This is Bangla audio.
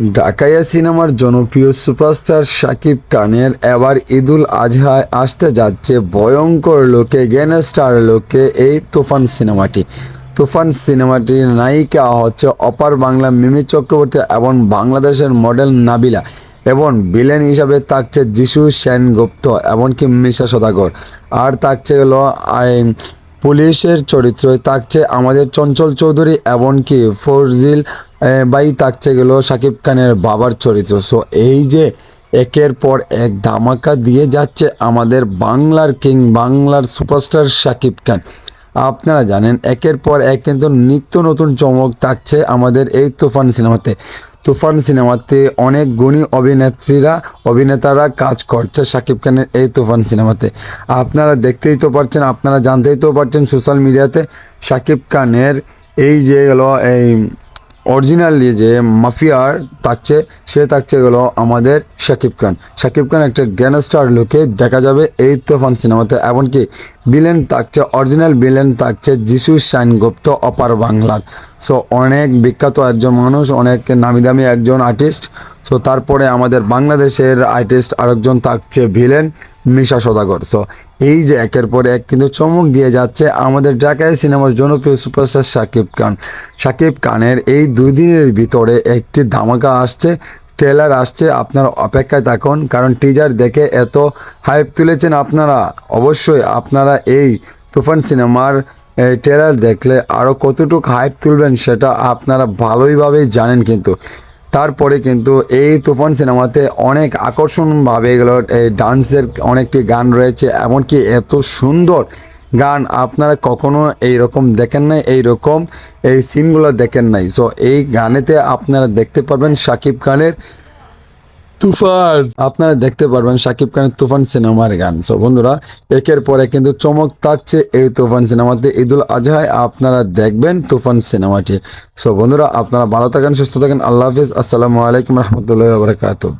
ডাকাইয়া সিনেমার জনপ্রিয় সুপারস্টার শাকিব খানের এবার ঈদুল আজহায় আসতে যাচ্ছে ভয়ঙ্কর লোকে, গ্যাংস্টার লোকে এই তুফান সিনেমাটি। তুফান সিনেমাটির নায়িকা হচ্ছে অপার বাংলা মিমি চক্রবর্তী এবং বাংলাদেশের মডেল নাবিলা এবং ভিলেন হিসাবে থাকছে যিশু সেনগুপ্ত, এমনকি মিশা সদাগর। আর থাকছে হলো পুলিশের চরিত্র থাকছে আমাদের চঞ্চল চৌধুরী, এমনকি ফরজিল বাই থাকছে গেল শাকিব খানের বাবার চরিত্র। সো এই যে একের পর এক ধামাকা দিয়ে যাচ্ছে আমাদের বাংলার কিং, বাংলার সুপারস্টার শাকিব খান। আপনারা জানেন, একের পর এক কিন্তু নিত্য নতুন চমক থাকছে আমাদের এই তুফান সিনেমাতে। তুফান সিনেমাতে অনেক গুণী অভিনেত্রীরা, অভিনেতারা কাজ করছে শাকিব খানের এই তুফান সিনেমাতে। আপনারা দেখতেই তো পারছেন, আপনারা জানতেই তো পারছেন সোশ্যাল মিডিয়াতে শাকিব খানের এই যে গেল এই অরিজিনালি যে মাফিয়ার থাকছে, সে থাকছে গেলো আমাদের শাকিব খান। শাকিব খান একটা গ্যানস্টার লুকে দেখা যাবে এই তুফান সিনেমাতে। এমনকি বিলেন থাকছে, অরিজিনাল বিলেন থাকছে যিশু শাইন গুপ্ত অপার বাংলার। সো অনেক বিখ্যাত একজন মানুষ, অনেক নামি দামি একজন আর্টিস্ট সো তারপরে আমাদের বাংলাদেশের আর্টিস্ট আরেকজন থাকছে ভিলেন মিশা সদাগর। সো এই যে একের পর এক কিন্তু চমক দিয়ে যাচ্ছে আমাদের ঢাকায় সিনেমার জনপ্রিয় সুপারস্টার শাকিব খান। শাকিব খানের এই দুই দিনের ভিতরে একটি ধামাকা আসছে ট্রেলার আসছে, আপনার অপেক্ষায় থাকুন, কারণ টিজার দেখে এত হাইপ তুলেছেন আপনারা। অবশ্যই আপনারা এই তুফান সিনেমার, এই ট্রেলার দেখলে আরও কতটুকু হাইপ তুলবেন সেটা আপনারা ভালোইভাবেই জানেন কিন্তু। তারপরে কিন্তু এই তুফান সিনেমাতে অনেক আকর্ষণভাবে এগুলো, এই ডান্সের অনেকটি গান রয়েছে, এমনকি এত সুন্দর গান আপনারা কখনো এই রকম দেখেন নাই এই রকম এই সিনগুলো দেখেন নাই। সো এই গানেতে আপনারা দেখতে পারবেন শাকিব খানের তুফান। আপনারা দেখতে পারবেন সাকিব খানের তুফান সিনেমার গান। সো বন্ধুরা, একের পরে কিন্তু চমক থাকছে এই তুফান সিনেমাতে। ঈদুল আজহায় আপনারা দেখবেন তুফান সিনেমাটি। সো বন্ধুরা, আপনারা ভালো থাকেন, সুস্থ থাকেন। আল্লাহ হাফিজ। আসসালামু আলাইকুম রহমতুল্লাহ বারকাতুহ।